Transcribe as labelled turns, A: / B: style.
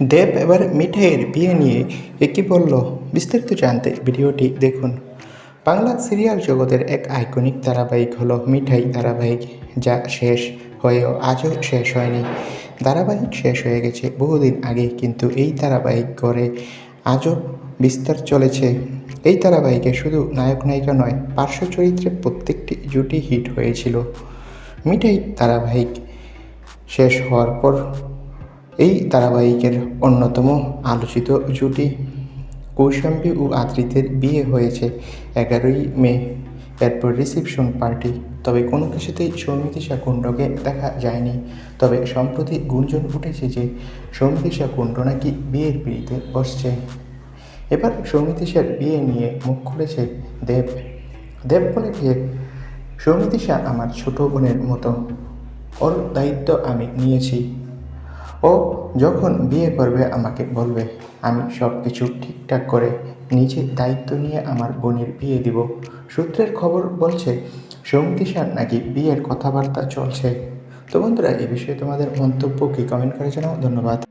A: দেব এবার মিঠাইয়ের বিয়ে নিয়ে একই বলল? বিস্তারিত জানতে ভিডিওটি দেখুন। বাংলা সিরিয়াল জগতের এক আইকনিক ধারাবাহিক হলো মিঠাই ধারাবাহিক, যা শেষ হয়েও আজও শেষ হয়নি। ধারাবাহিক শেষ হয়ে গেছে বহুদিন আগে, কিন্তু এই ধারাবাহিক করে আজও বিস্তার চলেছে। এই ধারাবাহিকে শুধু নায়ক নায়িকা নয়, পার্শ্ব চরিত্রে প্রত্যেকটি জুটি হিট হয়েছিল। মিঠাই ধারাবাহিক শেষ হওয়ার পর এই ধারাবাহিকের অন্যতম আলোচিত জুটি কৌশাম্বী ও আদ্রিতের বিয়ে হয়েছে এগারোই মে। এরপর রিসেপশন পার্টি। তবে কোনো কিছুতেই সৌমিতিশা কুণ্ডকে দেখা যায়নি। তবে সম্প্রতি গুঞ্জন উঠেছে যে সৌমিতিশা কুণ্ড নাকি বিয়ের পিড়িতে বসছে। এবার সৌমিতিশার বিয়ে নিয়ে মুখ খুলেছে দেব। দেব বলে যে সৌমিতিশা আমার ছোট বোনের মতো। ওর দায়িত্ব আমি নিয়েছি। ও যখন বিয়ে করবে আমাকে বলবে, আমি সব কিছু ঠিকঠাক করে নিজের দায়িত্ব নিয়ে আমার বোনের বিয়ে দিব। সূত্রের খবর বলছে সঙ্গীষার নাকি বিয়ের কথাবার্তা চলছে। তো বন্ধুরা, এ বিষয়ে তোমাদের মন্তব্য কি? কমেন্ট করে জানাও। ধন্যবাদ।